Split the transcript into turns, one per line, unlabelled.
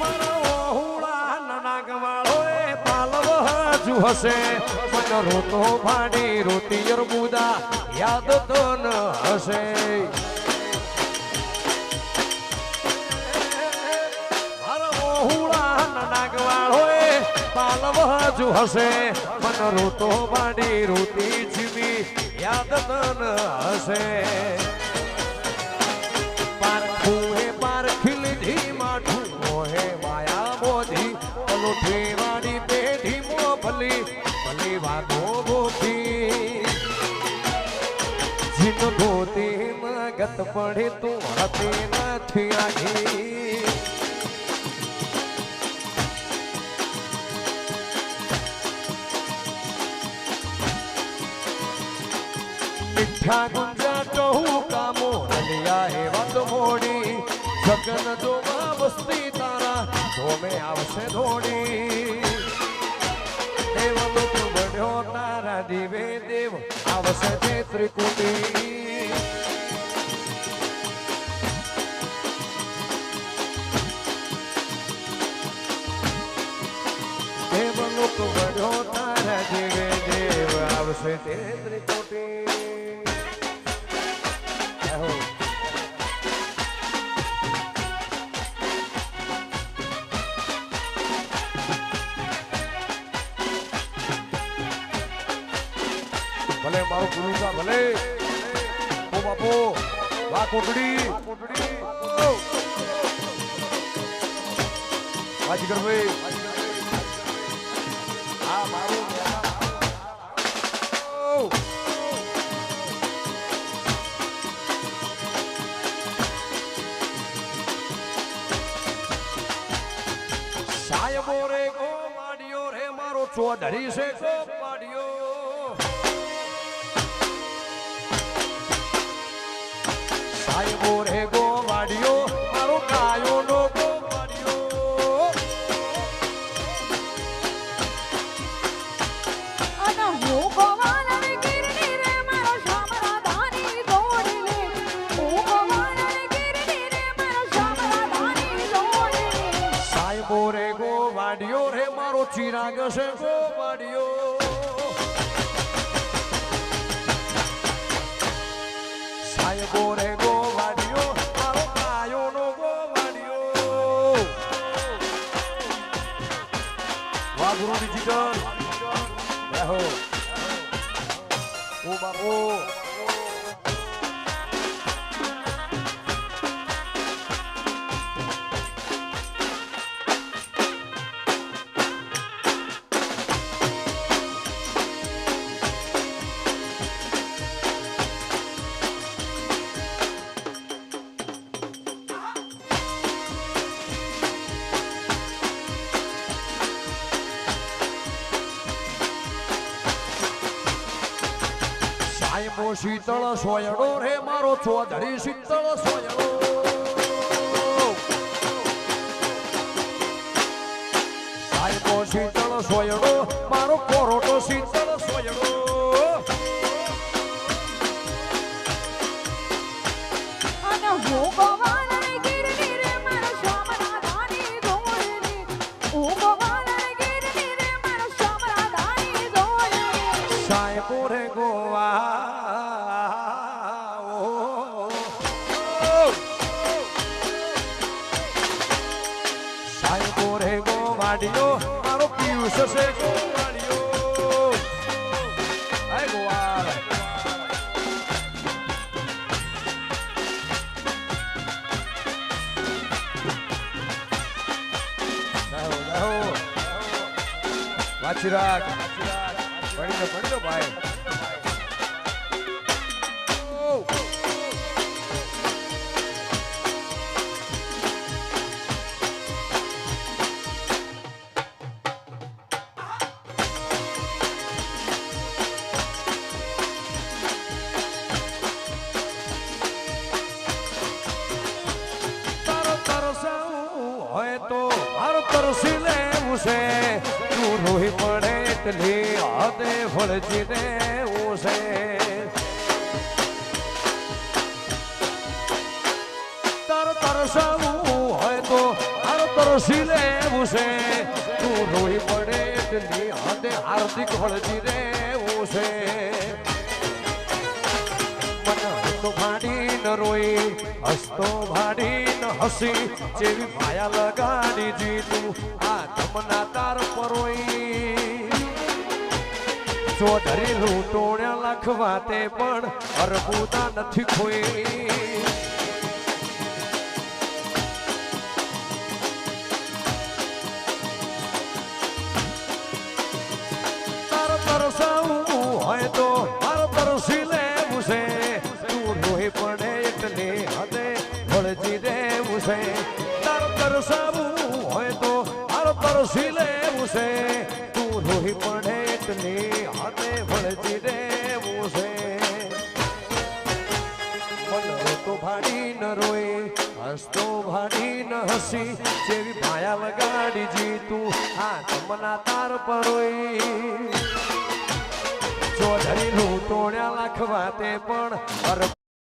મારા ઓહુડા નાગવાળો એ પાલવ હજુ હશે. મન રોતો ભાડી રોતી અરબુદા યાદ તો ન હશે. પાલવ હશે. મન રોતો ભાડી રોતી જીવી યાદ તો ન હશે. ભલી ભલી વાતો ભૂખી જીન ગોતી મગત પડે, તું હતી નથી આઘી મીઠા ગુંજા કહું કામો અલિયા હે વાત મોડી. જગન જોવા વસ્તી તારા ધોમે આવશે ધોડી લોક બન્યો દેવ આવશે તે ત્રિકુટી. દેવ લોક બન્યો તારા દીવે દેવ આવશે તે ત્રિકુટી. ભલે મારું ગુરુજા ભલે. ઓ બાપો વા કોટડી વાજીગર ભાઈ. આ મારું. સાહેબો રે ગો માડિયો રે મારો ચોધરી છે ગો સાહેબો રે ગો વાડિયો રે મારો ચિરાગ છે. ગો વાડિયો સાહેબો રે ગો સાહેબો શીતળ સોયડો રે, મારો ચોધરી શીતળ સોયડો. સાહેબો શીતળ સોયડો, મારો કોરોટો શીતળ સોયડો.
લે
સાહેબો રે ગોવા ઓ. સાહેબો રે ગોવાડિયો મારો પિયુષ છે ગોવાડિયો આય ગોવાળ જાઓ, જાઓ. પડી દો પડી દો ભાઈ. એટલી હદે ફળજી દેવું છે તારો તરસાવું હોય તો મારો તરસી લેવું છે તું રોઈ પડે એટલી હદે હાર્દિક ફળજી રેવું છે તો ભાડી ન રોઈ, હસતો ભાડી ન હસી, જેવી માયા લગાડી જીતું આ તમના તાર પરોઈ ચોધરી લૂંટોણ્યા લખવા તે પણ અરબુદા નથી ખોઈ હોય તો માર પરસી લેવું છે. તું લોહી પડે હદે વળજી દેવું છે. તાર તરસાવું હોય તો માર તરસી લેવું તું લોહી પડે એટલે હદે વળતી રહેવું છે. તો ભાડી ન રોય હસતો ભાડી ન હસી, જેવી માયા લગાડી જીતું, આ તમના તાર પરોઈ ચોધરી લૂંટોણ્યા લખવા તે પણ